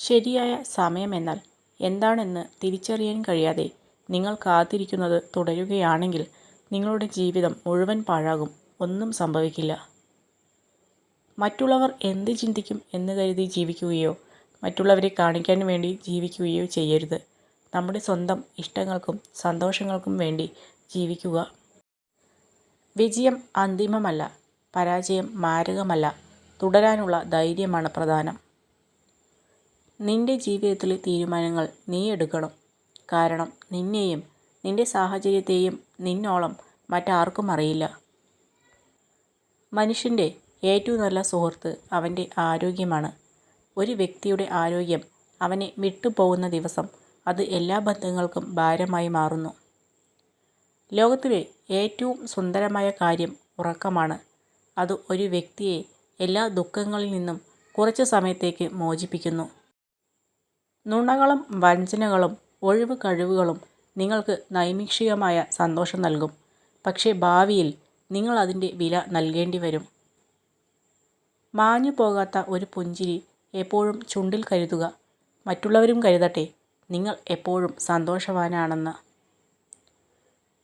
ശരിയായ സമയമെന്നാൽ എന്താണെന്ന് തിരിച്ചറിയാൻ കഴിയാതെ നിങ്ങൾ കാത്തിരിക്കുന്നത് തുടരുകയാണെങ്കിൽ നിങ്ങളുടെ ജീവിതം മുഴുവൻ പാഴാകും. ഒന്നും സംഭവിക്കില്ല. മറ്റുള്ളവർ എന്ത് ചിന്തിക്കും എന്ന് കരുതി ജീവിക്കുകയോ മറ്റുള്ളവരെ കാണിക്കാൻ വേണ്ടി ജീവിക്കുകയോ ചെയ്യരുത്. നമ്മുടെ സ്വന്തം ഇഷ്ടങ്ങൾക്കും സന്തോഷങ്ങൾക്കും വേണ്ടി ജീവിക്കുക. വിജയം അന്തിമമല്ല പരാജയം മാരകമല്ല. തുടരാനുള്ള ധൈര്യമാണ് പ്രധാനം. നിന്റെ ജീവിതത്തിലെ തീരുമാനങ്ങൾ നീ എടുക്കണം. കാരണം നിന്നെയും നിന്റെ സാഹചര്യത്തെയും നിന്നോളം മറ്റാർക്കും അറിയില്ല. മനുഷ്യന്റെ ഏറ്റവും നല്ല സുഹൃത്ത് അവന്റെ ആരോഗ്യമാണ്. ഒരു വ്യക്തിയുടെ ആരോഗ്യം അവനെ വിട്ടുപോകുന്ന ദിവസം അത് എല്ലാ ബന്ധങ്ങൾക്കും ഭാരമായി മാറുന്നു. ലോകത്തിലെ ഏറ്റവും സുന്ദരമായ കാര്യം ഉറക്കമാണ്. അത് ഒരു വ്യക്തിയെ എല്ലാ ദുഃഖങ്ങളിൽ നിന്നും കുറച്ച് സമയത്തേക്ക് മോചിപ്പിക്കുന്നു. നുണകളും വഞ്ചനകളും ഒഴിവ് കഴിവുകളും നിങ്ങൾക്ക് നൈമിഷികമായ സന്തോഷം നൽകും. പക്ഷേ ഭാവിയിൽ നിങ്ങൾ അതിന്റെ വില നൽകേണ്ടി വരും. മാഞ്ഞു പോകാത്ത ഒരു പുഞ്ചിരി എപ്പോഴും ചുണ്ടിൽ കരുതുക. മറ്റുള്ളവരും കരുതട്ടെ നിങ്ങൾ എപ്പോഴും സന്തോഷവാനാണെന്ന്.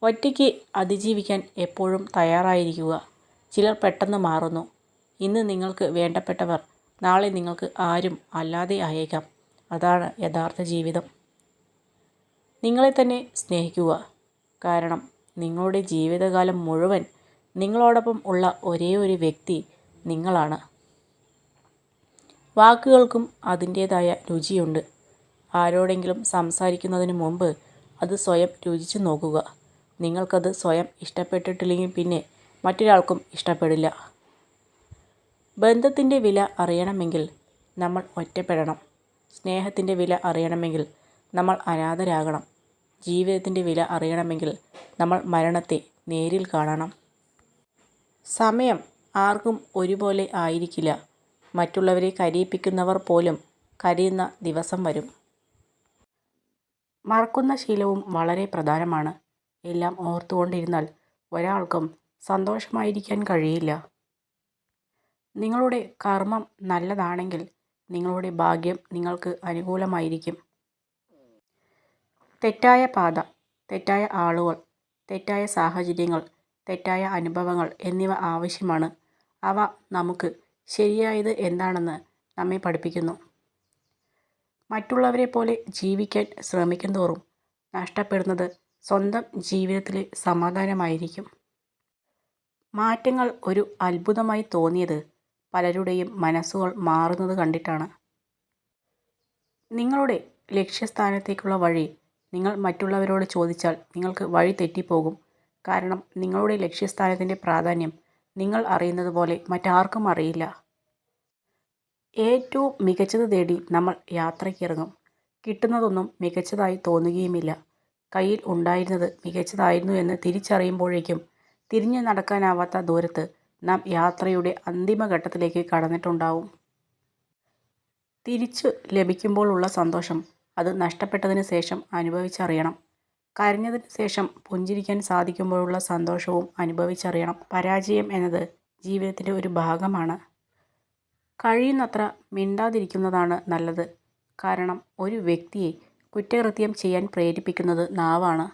ഒറ്റയ്ക്ക് അതിജീവിക്കാൻ എപ്പോഴും തയ്യാറായിരിക്കുക. ചിലർ പെട്ടെന്ന് മാറുന്നു. ഇന്ന് നിങ്ങൾക്ക് വേണ്ടപ്പെട്ടവർ നാളെ നിങ്ങൾക്ക് ആരും അല്ലാതെ ആയേക്കാം. അതാണ് യഥാർത്ഥ ജീവിതം. നിങ്ങളെ തന്നെ സ്നേഹിക്കുക. കാരണം നിങ്ങളുടെ ജീവിതകാലം മുഴുവൻ നിങ്ങളോടൊപ്പം ഉള്ള ഒരേ ഒരു വ്യക്തി നിങ്ങളാണ്. വാക്കുകൾക്കും അതിന്റേതായ രുചിയുണ്ട്. ആരോടെങ്കിലും സംസാരിക്കുന്നതിന് മുമ്പ് അത് സ്വയം രുചിച്ചു നോക്കുക. നിങ്ങൾക്കത് സ്വയം ഇഷ്ടപ്പെട്ടിട്ടില്ലെങ്കിൽ പിന്നെ മറ്റൊരാൾക്കും ഇഷ്ടപ്പെടില്ല. ബന്ധത്തിന്റെ വില അറിയണമെങ്കിൽ നമ്മൾ ഒറ്റപ്പെടണം. സ്നേഹത്തിന്റെ വില അറിയണമെങ്കിൽ നമ്മൾ അനാഥരാകണം. ജീവിതത്തിന്റെ വില അറിയണമെങ്കിൽ നമ്മൾ മരണത്തെ നേരിൽ കാണണം. സമയം ആർക്കും ഒരുപോലെ ആയിരിക്കില്ല. മറ്റുള്ളവരെ കരയിപ്പിക്കുന്നവർ പോലും കരയുന്ന ദിവസം വരും. മറക്കുന്ന ശീലവും വളരെ പ്രധാനമാണ്. എല്ലാം ഓർത്തുകൊണ്ടിരുന്നാൽ ഒരാൾക്കും സന്തോഷമായിരിക്കാൻ കഴിയില്ല. നിങ്ങളുടെ കർമ്മം നല്ലതാണെങ്കിൽ നിങ്ങളുടെ ഭാഗ്യം നിങ്ങൾക്ക് അനുകൂലമായിരിക്കും. തെറ്റായ പാത തെറ്റായ ആളുകൾ തെറ്റായ സാഹചര്യങ്ങൾ തെറ്റായ അനുഭവങ്ങൾ എന്നിവ ആവശ്യമാണ്. അവ നമുക്ക് ശരിയായത് എന്താണെന്ന് നമ്മെ പഠിപ്പിക്കുന്നു. മറ്റുള്ളവരെ പോലെ ജീവിക്കാൻ ശ്രമിക്കുന്തോറും നഷ്ടപ്പെടുന്നത് സ്വന്തം ജീവിതത്തിലെ സമാധാനമായിരിക്കും. മാറ്റങ്ങൾ ഒരു അത്ഭുതമായി തോന്നിയത് പലരുടെയും മനസ്സുകൾ മാറുന്നത് കണ്ടിട്ടാണ്. നിങ്ങളുടെ ലക്ഷ്യസ്ഥാനത്തേക്കുള്ള വഴി നിങ്ങൾ മറ്റുള്ളവരോട് ചോദിച്ചാൽ നിങ്ങൾക്ക് വഴി തെറ്റിപ്പോകും. കാരണം നിങ്ങളുടെ ലക്ഷ്യസ്ഥാനത്തിന്റെ പ്രാധാന്യം നിങ്ങൾ അറിയുന്നത് പോലെ മറ്റാർക്കും അറിയില്ല. ഏറ്റവും മികച്ചത് തേടി നമ്മൾ യാത്രയ്ക്കിറങ്ങും കിട്ടുന്നതൊന്നും മികച്ചതായി തോന്നുകയുമില്ല. കയ്യിൽ ഉണ്ടായിരുന്നത് മികച്ചതായിരുന്നു എന്ന് തിരിച്ചറിയുമ്പോഴേക്കും തിരിഞ്ഞു നടക്കാനാവാത്ത ദൂരത്ത് നാം യാത്രയുടെ അന്തിമഘട്ടത്തിലേക്ക് കടന്നിട്ടുണ്ടാവും. തിരിച്ചു ലഭിക്കുമ്പോഴുള്ള സന്തോഷം അത് നഷ്ടപ്പെട്ടതിന് ശേഷം അനുഭവിച്ചറിയണം. കരഞ്ഞതിന് ശേഷം പുഞ്ചിരിക്കാൻ സാധിക്കുമ്പോഴുള്ള സന്തോഷവും അനുഭവിച്ചറിയണം. പരാജയം എന്നത് ജീവിതത്തിന്റെ ഒരു ഭാഗമാണ്. കഴിയുന്നത്ര മിണ്ടാതിരിക്കുന്നതാണ് നല്ലത്. കാരണം ഒരു വ്യക്തിയെ കുറ്റകൃത്യം ചെയ്യാൻ പ്രേരിപ്പിക്കുന്നത് നാവാണ്.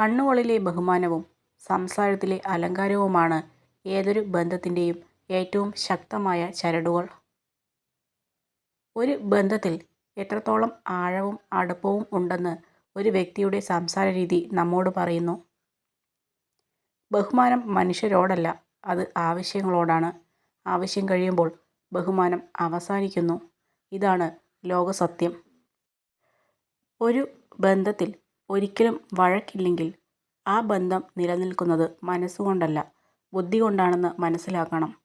കണ്ണുകളിലെ ബഹുമാനവും സംസാരത്തിലെ അലങ്കാരവുമാണ് ഏതൊരു ബന്ധത്തിന്റെയും ഏറ്റവും ശക്തമായ ചരടുകൾ. ഒരു ബന്ധത്തിൽ എത്രത്തോളം ആഴവും അടുപ്പവും ഉണ്ടെന്ന് ഒരു വ്യക്തിയുടെ സംസാര രീതി നമ്മോട് പറയുന്നു. ബഹുമാനം മനുഷ്യരോടല്ല അത് ആവശ്യങ്ങളോടാണ്. ആവശ്യം കഴിയുമ്പോൾ ബഹുമാനം അവസാനിക്കുന്നു. ഇതാണ് ലോകസത്യം. ഒരു ബന്ധത്തിൽ ഒരിക്കലും വഴക്കില്ലെങ്കിൽ ആ ബന്ധം നിലനിൽക്കുന്നത് മനസ്സുകൊണ്ടല്ല ബുദ്ധി കൊണ്ടാണെന്ന് മനസ്സിലാക്കണം.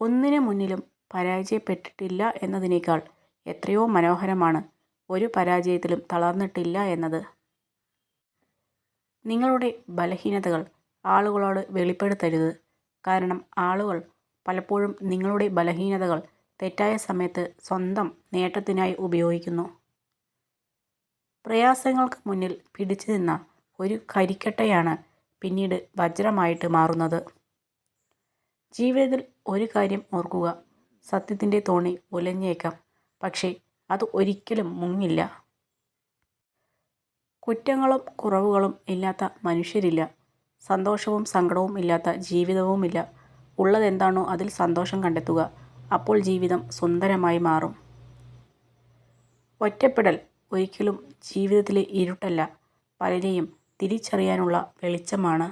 ഒന്നിനു മുന്നിലും പരാജയപ്പെട്ടിട്ടില്ല എന്നതിനേക്കാൾ എത്രയോ മനോഹരമാണ് ഒരു പരാജയത്തിലും തളർന്നിട്ടില്ല എന്നത്. നിങ്ങളുടെ ബലഹീനതകൾ ആളുകളോട് വെളിപ്പെടുത്തരുത്. കാരണം ആളുകൾ പലപ്പോഴും നിങ്ങളുടെ ബലഹീനതകൾ തെറ്റായ സമയത്ത് സ്വന്തം നേട്ടത്തിനായി ഉപയോഗിക്കുന്നു. പ്രയാസങ്ങൾക്ക് മുന്നിൽ പിടിച്ചു നിന്ന ഒരു കരിക്കട്ടയാണ് പിന്നീട് വജ്രമായിട്ട് മാറുന്നത്. ജീവിതത്തിൽ ഒരു കാര്യം ഓർക്കുക. സത്യത്തിന്റെ തോണി ഉലഞ്ഞേക്കാം. പക്ഷേ അത് ഒരിക്കലും മുങ്ങില്ല. കുറ്റങ്ങളും കുറവുകളും ഇല്ലാത്ത മനുഷ്യരില്ല. സന്തോഷവും സങ്കടവും ഇല്ലാത്ത ജീവിതവുമില്ല. ഉള്ളതെന്താണോ അതിൽ സന്തോഷം കണ്ടെത്തുക. അപ്പോൾ ജീവിതം സുന്ദരമായി മാറും. ഒറ്റപ്പെടൽ ഒരിക്കലും ജീവിതത്തിലെ ഇരുട്ടല്ല. പലരെയും തിരിച്ചറിയാനുള്ള വെളിച്ചമാണ്.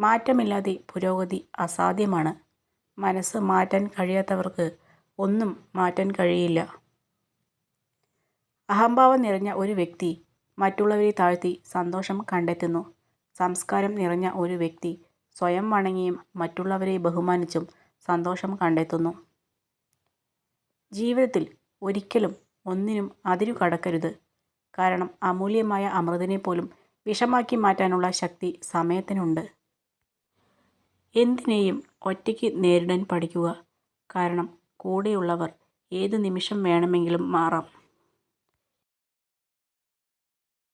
മാറ്റമില്ലാതെ പുരോഗതി അസാധ്യമാണ്. മനസ്സ് മാറ്റാൻ കഴിയാത്തവർക്ക് ഒന്നും മാറ്റാൻ കഴിയില്ല. അഹംഭാവം നിറഞ്ഞ ഒരു വ്യക്തി മറ്റുള്ളവരെ താഴ്ത്തി സന്തോഷം കണ്ടെത്തുന്നു. സംസ്കാരം നിറഞ്ഞ ഒരു വ്യക്തി സ്വയം വണങ്ങിയും മറ്റുള്ളവരെ ബഹുമാനിച്ചും സന്തോഷം കണ്ടെത്തുന്നു. ജീവിതത്തിൽ ഒരിക്കലും ഒന്നിനും അതിരു കടക്കരുത് കാരണം അമൂല്യമായ അമൃതിനെ പോലും വിഷമാക്കി മാറ്റാനുള്ള ശക്തി സമയത്തിനുണ്ട്. എന്തിനേയും ഒറ്റയ്ക്ക് നേരിടാൻ പഠിക്കുക. കാരണം കൂടെയുള്ളവർ ഏത് നിമിഷം വേണമെങ്കിലും മാറാം.